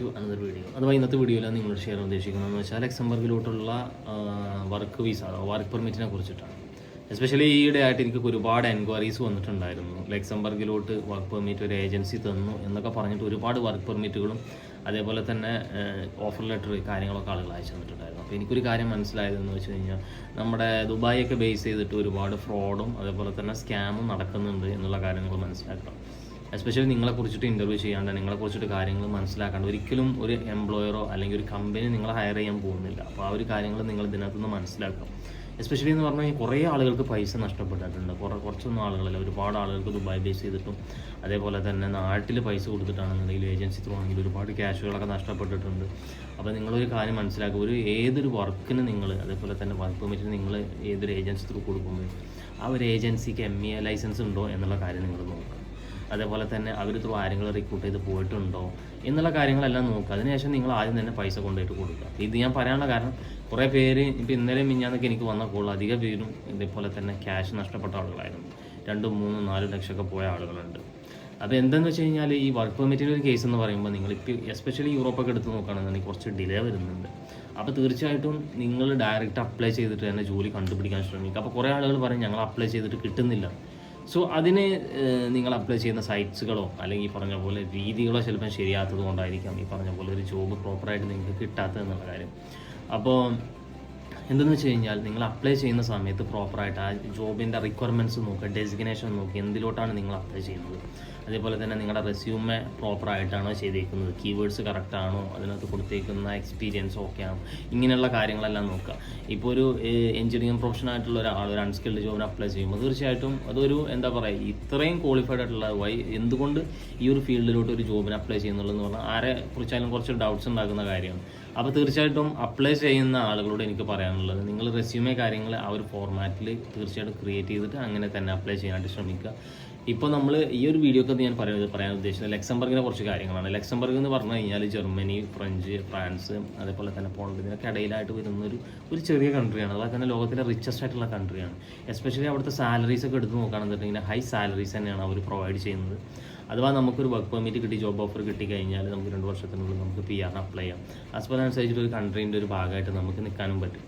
To another video അഥവാ ഇന്നത്തെ വീഡിയോയിൽ നിങ്ങളോട് ഷെയർ ചെയ്യാൻ ഉദ്ദേശിക്കുന്നതെന്ന് വെച്ചാൽ ലക്സംബർഗിലോട്ടുള്ള വർക്ക് വിസ വർക്ക് പെർമിറ്റിനെ കുറിച്ചിട്ടാണ്. എസ്പെഷ്യലി ഈയിടെ ആയിട്ട് എനിക്ക് ഒരുപാട് എൻക്വയറീസ് വന്നിട്ടുണ്ടായിരുന്നു. ലക്സംബർഗിലോട്ട് വർക്ക് പെർമിറ്റ് ഒരു ഏജൻസി തന്നു എന്നൊക്കെ പറഞ്ഞിട്ട് ഒരുപാട് വർക്ക് പെർമിറ്റുകളും അതേപോലെ തന്നെ ഓഫർ ലെറ്റർ കാര്യങ്ങളൊക്കെ ആളുകൾ അയച്ചു തന്നിട്ടുണ്ടായിരുന്നു. അപ്പോൾ എനിക്കൊരു കാര്യം മനസ്സിലായതെന്ന് വെച്ച് കഴിഞ്ഞാൽ നമ്മുടെ ദുബായൊക്കെ ബേസ് ചെയ്തിട്ട് ഒരുപാട് ഫ്രോഡും അതേപോലെ തന്നെ സ്കാമും നടക്കുന്നുണ്ട് എന്നുള്ള കാര്യങ്ങൾ മനസ്സിലാക്കണം. എസ്പെഷ്യലി നിങ്ങളെ കുറിച്ചിട്ട് ഇന്റർവ്യൂ ചെയ്യാണ്ട് നിങ്ങളെ കുറിച്ചിട്ട് കാര്യങ്ങൾ മനസ്സിലാക്കാണ്ട് ഒരിക്കലും ഒരു എംപ്ലോയറോ അല്ലെങ്കിൽ ഒരു കമ്പനി നിങ്ങളെ ഹയർ ചെയ്യാൻ പോകുന്നില്ല. അപ്പോൾ ആ ഒരു കാര്യങ്ങൾ നിങ്ങൾ ഇതിനകത്തുനിന്ന് മനസ്സിലാക്കാം എസ്പെഷ്യലി എന്ന് പറഞ്ഞാൽ കുറേ ആളുകൾക്ക് പൈസ നഷ്ടപ്പെട്ടിട്ടുണ്ട്. കുറേ കുറച്ചൊന്നും ആളുകളല്ല. ഒരുപാട് ആളുകൾക്ക് ദുബായ് ബേസ് ചെയ്തിട്ടും അതേപോലെ തന്നെ നാട്ടിൽ പൈസ കൊടുത്തിട്ടാണെന്നുണ്ടെങ്കിൽ ഏജൻസി ത്രൂ ആണെങ്കിൽ ഒരുപാട് ക്യാഷുകളൊക്കെ നഷ്ടപ്പെട്ടിട്ടുണ്ട്. അപ്പോൾ നിങ്ങളൊരു കാര്യം മനസ്സിലാക്കുക. ഒരു ഏതൊരു വർക്കിന് നിങ്ങൾ അതേപോലെ തന്നെ വർക്ക് പെർമിറ്റിന് നിങ്ങൾ ഏതൊരു ഏജൻസി ത്രൂ കൊടുക്കുമ്പോൾ ആ ഒരു ഏജൻസിക്ക് എം ഇ ലൈസൻസ് ഉണ്ടോ എന്നുള്ള കാര്യം നിങ്ങൾ നോക്കുക. അതേപോലെ തന്നെ അവർ ത്രൂ ആരെങ്കിലും റിക്രൂട്ട് ചെയ്ത് പോയിട്ടുണ്ടോ എന്നുള്ള കാര്യങ്ങളെല്ലാം നോക്കുക. അതിനുശേഷം നിങ്ങൾ ആദ്യം തന്നെ പൈസ കൊണ്ടുപോയിട്ട് കൊടുക്കുക. ഇത് ഞാൻ പറയാനുള്ള കാരണം കുറേ പേര് ഇപ്പോൾ ഇന്നലെ മിഞ്ഞാന്നൊക്കെ എനിക്ക് വന്ന കോൾ അധിക പേരും ഇതേപോലെ തന്നെ ക്യാഷ് നഷ്ടപ്പെട്ട ആളുകളായിരുന്നു. രണ്ടും മൂന്നും നാലും ലക്ഷമൊക്കെ പോയ ആളുകളുണ്ട്. അപ്പോൾ എന്തെന്ന് വെച്ച് കഴിഞ്ഞാൽ ഈ വർക്ക് പെർമിറ്റിന്റെ ഒരു കേസ് എന്ന് പറയുമ്പോൾ നിങ്ങളിപ്പോൾ എസ്പെഷ്യലി യൂറോപ്പൊക്കെ എടുത്ത് നോക്കുകയാണെന്നുണ്ടെങ്കിൽ കുറച്ച് ഡിലേ വരുന്നുണ്ട്. അപ്പോൾ തീർച്ചയായിട്ടും നിങ്ങൾ ഡയറക്റ്റ് അപ്ലൈ ചെയ്തിട്ട് തന്നെ ജോലി കണ്ടുപിടിക്കാൻ ശ്രമിക്കുക. അപ്പോൾ കുറേ ആളുകൾ പറയും ഞങ്ങൾ അപ്ലൈ ചെയ്തിട്ട് കിട്ടുന്നില്ല. സോ അതിന് നിങ്ങൾ അപ്ലൈ ചെയ്യുന്ന സൈറ്റ്സുകളോ അല്ലെങ്കിൽ പറഞ്ഞ പോലെ രീതികളോ ചിലപ്പോൾ ശരിയാത്തത് കൊണ്ടായിരിക്കാം ഈ പറഞ്ഞ പോലെ ഒരു ജോബ് പ്രോപ്പറായിട്ട് നിങ്ങൾക്ക് കിട്ടാത്തത് എന്നുള്ള കാര്യം. അപ്പോൾ എന്തെന്ന് വെച്ച് കഴിഞ്ഞാൽ നിങ്ങൾ അപ്ലൈ ചെയ്യുന്ന സമയത്ത് പ്രോപ്പറായിട്ട് ആ ജോബിന്റെ റിക്വയർമെന്റ്സ് നോക്കുക ഡെസിഗ്നേഷൻ നോക്കി എന്തിലോട്ടാണ് നിങ്ങൾ അപ്ലൈ ചെയ്യുന്നത്. അതേപോലെ തന്നെ നിങ്ങളുടെ റെസ്യൂമെ പ്രോപ്പറായിട്ടാണോ ചെയ്തേക്കുന്നത് കീവേഡ്സ് കറക്റ്റ് ആണോ അതിനകത്ത് കൊടുത്തേക്കുന്ന എക്സ്പീരിയൻസ് ഓക്കെ ആണോ ഇങ്ങനെയുള്ള കാര്യങ്ങളെല്ലാം നോക്കുക. ഇപ്പോൾ ഒരു എഞ്ചിനീയറിംഗ് പ്രൊഫഷൻ ആയിട്ടുള്ള ഒരാൾ ഒരു അൺസ്കിൽഡ് ജോബിന് അപ്ലൈ ചെയ്യുമ്പോൾ തീർച്ചയായിട്ടും അതൊരു എന്താ പറയുക ഇത്രയും ക്വാളിഫൈഡ് ആയിട്ടുള്ള വൈ എന്തുകൊണ്ട് ഈ ഒരു ഫീൽഡിലോട്ട് ഒരു ജോബിന് അപ്ലൈ ചെയ്യുന്നുള്ളതെന്ന് പറഞ്ഞാൽ ആരെ കുറിച്ചായാലും കുറച്ച് ഡൗട്ട്സ് ഉണ്ടാക്കുന്ന കാര്യമാണ്. അപ്പോൾ തീർച്ചയായിട്ടും അപ്ലൈ ചെയ്യുന്ന ആളുകളോട് എനിക്ക് പറയാനുള്ളത് നിങ്ങൾ റെസ്യൂമേ കാര്യങ്ങൾ ആ ഒരു ഫോർമാറ്റിൽ തീർച്ചയായിട്ടും ക്രിയേറ്റ് ചെയ്തിട്ട് അങ്ങനെ തന്നെ അപ്ലൈ ചെയ്യാനായിട്ട് ശ്രമിക്കുക. ഇപ്പോൾ നമ്മൾ ഈ ഒരു വീഡിയോക്ക് ഞാൻ പറയുന്നത് പറയാൻ ഉദ്ദേശിച്ചത് ലക്സംബർഗിനെ കുറച്ച് കാര്യങ്ങളാണ്. ലക്സംബർഗ് എന്ന് പറഞ്ഞു കഴിഞ്ഞാൽ ജർമ്മനി ഫ്രഞ്ച് ഫ്രാൻസ് അതേപോലെ തന്നെ പോളണ്ട് ഇതിനൊക്കെ ഇടയിലായിട്ട് വരുന്ന ഒരു ഒരു ചെറിയ കൺട്രിയാണ് അതുപോലെ തന്നെ ലോകത്തിലെ റിച്ചസ്റ്റ് ആയിട്ടുള്ള കൺട്രിയാണ് എസ്പെഷ്യലി അവിടുത്തെ സാലറീസ് ഒക്കെ എടുത്ത് നോക്കുകയാണെന്നുണ്ടെങ്കിൽ ഹൈ സാലറീസ് തന്നെയാണ് അവർ പ്രൊവൈഡ് ചെയ്യുന്നത്. അഥവാ നമുക്കൊരു വർക്ക് പെർമിറ്റ് കിട്ടി ജോബ് ഓഫർ കിട്ടി കഴിഞ്ഞാൽ നമുക്ക് രണ്ട് വർഷത്തിനുള്ളിൽ നമുക്ക് പി ആറിന് അപ്ലൈ ചെയ്യാം. ആസ് പെർ അനുസരിച്ചിട്ട് ഒരു കൺട്രീന്റെ ഒരു ഭാഗമായിട്ട് നമുക്ക് നിൽക്കാനും പറ്റും.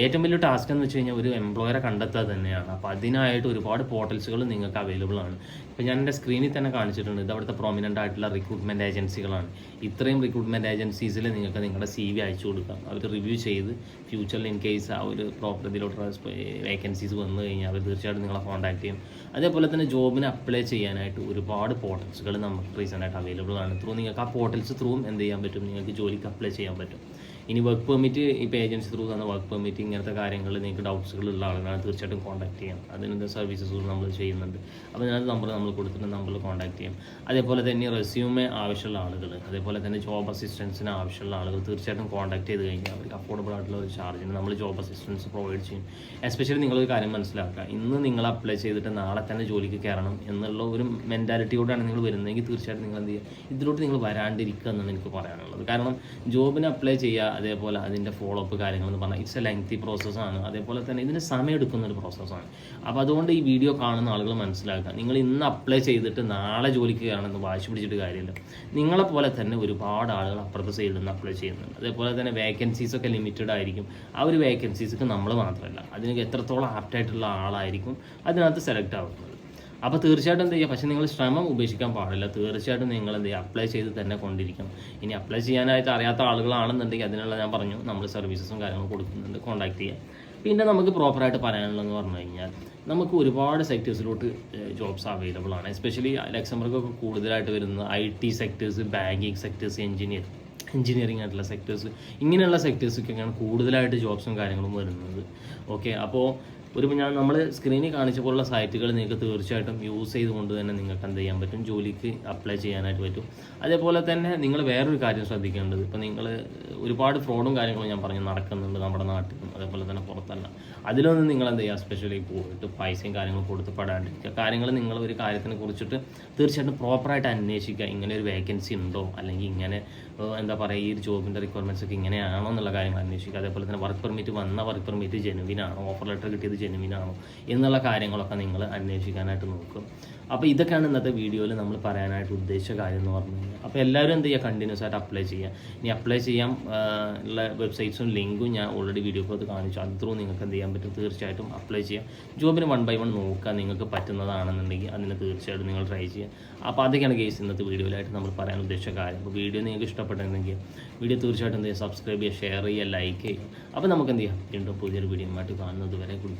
ഏറ്റവും വലിയ ടാസ്ക് എന്ന് വെച്ച് കഴിഞ്ഞാൽ ഒരു എംപ്ലോയറെ കണ്ടെത്തുക തന്നെയാണ്. അപ്പോൾ അതിനായിട്ട് ഒരുപാട് പോർട്ടൽസുകൾ നിങ്ങൾക്ക് അവൈലബിൾ ആണ്. ഇപ്പോൾ ഞാൻ എന്റെ സ്ക്രീനിൽ തന്നെ കാണിച്ചിട്ടുണ്ട്. ഇത് അവിടുത്തെ പ്രോമിനന്റ് ആയിട്ടുള്ള റിക്രൂട്ട്മെന്റ് ഏജൻസികളാണ് ഇത്രയും റിക്രൂട്ട്മെന്റ് ഏജൻസീസിൽ നിങ്ങൾക്ക് നിങ്ങളുടെ സി വി അയച്ചു കൊടുക്കാം. അവർ റിവ്യൂ ചെയ്ത് ഫ്യൂച്ചറിൽ ഇൻ കേസ് ആ ഒരു പ്രോപ്പർട്ടിയിലോട്ട് വേക്കൻസീസ് വന്നു കഴിഞ്ഞാൽ അവർ തീർച്ചയായിട്ടും നിങ്ങളെ കോൺടാക്ട് ചെയ്യും. അതേപോലെ തന്നെ ജോബിന് അപ്ലൈ ചെയ്യാനായിട്ട് ഒരുപാട് പോർട്ടൽസുകൾ നമുക്ക് റീസെന്റ് ആയിട്ട് അവൈലബിൾ ആണ്. ത്രൂ നിങ്ങൾക്ക് ആ പോർട്ടൽസ് ത്രൂവും എന്ത് ചെയ്യാൻ പറ്റും? നിങ്ങൾക്ക് ജോലിക്ക് അപ്ലൈ ചെയ്യാൻ പറ്റും. ഇനി വർക്ക് പെർമിറ്റ് ഇപ്പോൾ ഏജൻസി ത്രൂ തന്ന വർക്ക് പെർമിറ്റ് ഇങ്ങനത്തെ കാര്യങ്ങൾ നിങ്ങൾക്ക് ഡൗട്ട്സുകൾ ഉള്ള ആളുകളാണ് തീർച്ചയായിട്ടും കോൺടാക്ട് ചെയ്യാം അതിനുള്ള സർവീസസ് നമ്മൾ ചെയ്യുന്നുണ്ട്. അപ്പോൾ അതിനകത്ത് നമ്പർ നമ്മൾ കൊടുത്തിട്ട് നമ്പറിൽ കോൺടാക്ട് ചെയ്യാം. അതേപോലെ തന്നെ റെസ്യൂമെ ആവശ്യമുള്ള ആളുകൾ അതേപോലെ തന്നെ ജോബ് അസിസ്റ്റൻസിന് ആവശ്യമുള്ള ആളുകൾ തീർച്ചയായിട്ടും കോൺടാക്ട് ചെയ്ത് കഴിഞ്ഞാൽ അവർക്ക് അഫോർഡബിൾ ആയിട്ടുള്ള ഒരു ചാർജിന് നമ്മൾ ജോബ് അസിസ്റ്റൻസ് പ്രൊവൈഡ് ചെയ്യും. എസ്പെഷ്യലി നിങ്ങളൊരു കാര്യം മനസ്സിലാക്കുക. ഇന്ന് നിങ്ങൾ അപ്ലൈ ചെയ്തിട്ട് നാളെ തന്നെ ജോലിക്ക് കയറണം എന്നുള്ള ഒരു മെന്റാലിറ്റിയോടാണ് നിങ്ങൾ വരുന്നതെങ്കിൽ തീർച്ചയായിട്ടും നിങ്ങൾ എന്ത് ചെയ്യുക? ഇതിലോട്ട് നിങ്ങൾ വരാണ്ടിരിക്കുക എന്നാണ് എനിക്ക് പറയാനുള്ളത്. കാരണം ജോബിന് അപ്ലൈ ചെയ്യുക അതേപോലെ അതിന്റെ ഫോളോ അപ്പ് കാര്യങ്ങൾ എന്ന് പറഞ്ഞാൽ ഇറ്റ്സ് എ ലെങ്തി പ്രോസസ്സാണ് അതേപോലെ തന്നെ ഇതിന് സമയം എടുക്കുന്ന ഒരു പ്രോസസ്സാണ് അപ്പോൾ അതുകൊണ്ട് ഈ വീഡിയോ കാണുന്ന ആളുകൾ മനസ്സിലാക്കുക. നിങ്ങൾ ഇന്ന് അപ്ലൈ ചെയ്തിട്ട് നാളെ ജോലിക്ക് കയറണമെന്ന് വാശി പിടിച്ചിട്ട് കാര്യമില്ല. നിങ്ങളെ പോലെ തന്നെ ഒരുപാട് ആളുകൾ അപ്പുറത്തെ സൈഡിൽ നിന്ന് അപ്ലൈ ചെയ്യുന്നുണ്ട്. അതേപോലെ തന്നെ വേക്കൻസീസ് ഒക്കെ ലിമിറ്റഡ് ആയിരിക്കും. ആ ഒരു വേക്കൻസീസൊക്കെ നമ്മൾ മാത്രമല്ല. അതിന് എത്രത്തോളം ആപ്റ്റായിട്ടുള്ള ആളായിരിക്കും അതിനകത്ത് സെലക്ട് ആവുന്നത്. അപ്പോൾ തീർച്ചയായിട്ടും എന്ത് ചെയ്യുക പക്ഷേ നിങ്ങൾ ശ്രമം ഉപേക്ഷിക്കാൻ പാടില്ല. തീർച്ചയായിട്ടും നിങ്ങൾ എന്ത് ചെയ്യുക അപ്ലൈ ചെയ്ത് തന്നെ കൊണ്ടിരിക്കണം. ഇനി അപ്ലൈ ചെയ്യാനായിട്ട് അറിയാത്ത ആളുകളാണെന്നുണ്ടെങ്കിൽ അതിനുള്ള ഞാൻ പറഞ്ഞു നമ്മൾ സർവീസസും കാര്യങ്ങളും കൊടുക്കുന്നുണ്ട്. കോൺടാക്ട് ചെയ്യാം. പിന്നെ നമുക്ക് പ്രോപ്പറായിട്ട് പറയാനുള്ളതെന്ന് പറഞ്ഞു കഴിഞ്ഞാൽ നമുക്ക് ഒരുപാട് സെക്ടേഴ്സിലോട്ട് ജോബ്സ് അവൈലബിൾ ആണ്. എസ്പെഷ്യലി ലക്സംബർഗൊക്കെ കൂടുതലായിട്ട് വരുന്നത് I T sectors banking sectors engineer engineering ആയിട്ടുള്ള സെക്ടേഴ്സ് ഇങ്ങനെയുള്ള സെക്ടേഴ്സൊക്കെയാണ് കൂടുതലായിട്ട് ജോബ്സും കാര്യങ്ങളും വരുന്നത്. ഓക്കെ അപ്പോൾ ഒരു ഞാൻ നമ്മൾ സ്ക്രീനിൽ കാണിച്ച പോലുള്ള സൈറ്റുകൾ നിങ്ങൾക്ക് തീർച്ചയായിട്ടും യൂസ് ചെയ്തുകൊണ്ട് തന്നെ നിങ്ങൾക്ക് എന്ത് ചെയ്യാൻ പറ്റും? ജോലിക്ക് അപ്ലൈ ചെയ്യാനായിട്ട് പറ്റും. അതേപോലെ തന്നെ നിങ്ങൾ വേറൊരു കാര്യം ശ്രദ്ധിക്കേണ്ടത്. ഇപ്പോൾ നിങ്ങൾ ഒരുപാട് ഫ്രോഡും കാര്യങ്ങളും ഞാൻ പറഞ്ഞു നടക്കുന്നുണ്ട് നമ്മുടെ നാട്ടിലും അതേപോലെ തന്നെ പുറത്തല്ല. അതിലൊന്നും നിങ്ങൾ എന്ത് ചെയ്യുക? സ്പെഷ്യലി പോയിട്ട് പൈസയും കാര്യങ്ങളും കൊടുത്ത് പെടാണ്ടിരിക്കുക. കാര്യങ്ങൾ നിങ്ങൾ ഒരു കാര്യത്തിനെ കുറിച്ചിട്ട് തീർച്ചയായിട്ടും പ്രോപ്പറായിട്ട് അന്വേഷിക്കുക. ഇങ്ങനെ ഒരു വേക്കൻസി ഉണ്ടോ? അല്ലെങ്കിൽ ഇങ്ങനെ എന്താ പറയുക ഈ ഒരു ജോബിന്റെ റിക്വയർമെന്റ്സ് ഒക്കെ ഇങ്ങനെയാണോ എന്നുള്ള കാര്യങ്ങൾ അന്വേഷിക്കുക. അതേപോലെ തന്നെ വർക്ക് പെർമിറ്റ് വന്ന വർക്ക് പെർമിറ്റ് ജെനുവിനാണോ ഓഫർ ലെറ്റർ കിട്ടിയത് ജെനുവിനാണോ എന്നുള്ള കാര്യങ്ങളൊക്കെ നിങ്ങൾ അന്വേഷിക്കാനായിട്ട് നോക്കും. അപ്പോൾ ഇതൊക്കെയാണ് ഇന്നത്തെ വീഡിയോയിൽ നമ്മൾ പറയാനായിട്ട് ഉദ്ദേശിച്ച കാര്യം എന്ന് പറഞ്ഞു കഴിഞ്ഞാൽ. അപ്പോൾ എല്ലാവരും എന്ത് ചെയ്യുക? കണ്ടിന്യൂസ് ആയിട്ട് അപ്ലൈ ചെയ്യുക. ഇനി അപ്ലൈ ചെയ്യാൻ ഉള്ള വെബ്സൈറ്റ്സും ലിങ്കും ഞാൻ ഓൾറെഡി വീഡിയോ കോൾ കാണിച്ചു. അത് ത്രൂ നിങ്ങൾക്ക് എന്ത് ചെയ്യാൻ പറ്റും? തീർച്ചയായിട്ടും അപ്ലൈ ചെയ്യാം. ജോബിന് വൺ ബൈ വൺ നോക്കുക. നിങ്ങൾക്ക് പറ്റുന്നതാണെന്നുണ്ടെങ്കിൽ അതിന് തീർച്ചയായിട്ടും നിങ്ങൾ ട്രൈ ചെയ്യുക. അപ്പോൾ അതൊക്കെയാണ് കേസ് ഇന്നത്തെ വീഡിയോയിലായിട്ട് നമ്മൾ പറയാൻ ഉദ്ദേശിച്ച കാര്യം. അപ്പോൾ വീഡിയോ നിങ്ങൾക്ക് ഇഷ്ടപ്പെട്ടിരുന്നെങ്കിൽ വീഡിയോ തീർച്ചയായിട്ടും എന്ത് ചെയ്യുക? സബ്സ്ക്രൈബ് ചെയ്യുക ഷെയർ ചെയ്യുക ലൈക്ക് ചെയ്യുക. അപ്പോൾ നമുക്ക് എന്ത് ചെയ്യാം? വീണ്ടും പുതിയൊരു വീഡിയോ ആയിട്ട് കാണുന്നത് വരെ good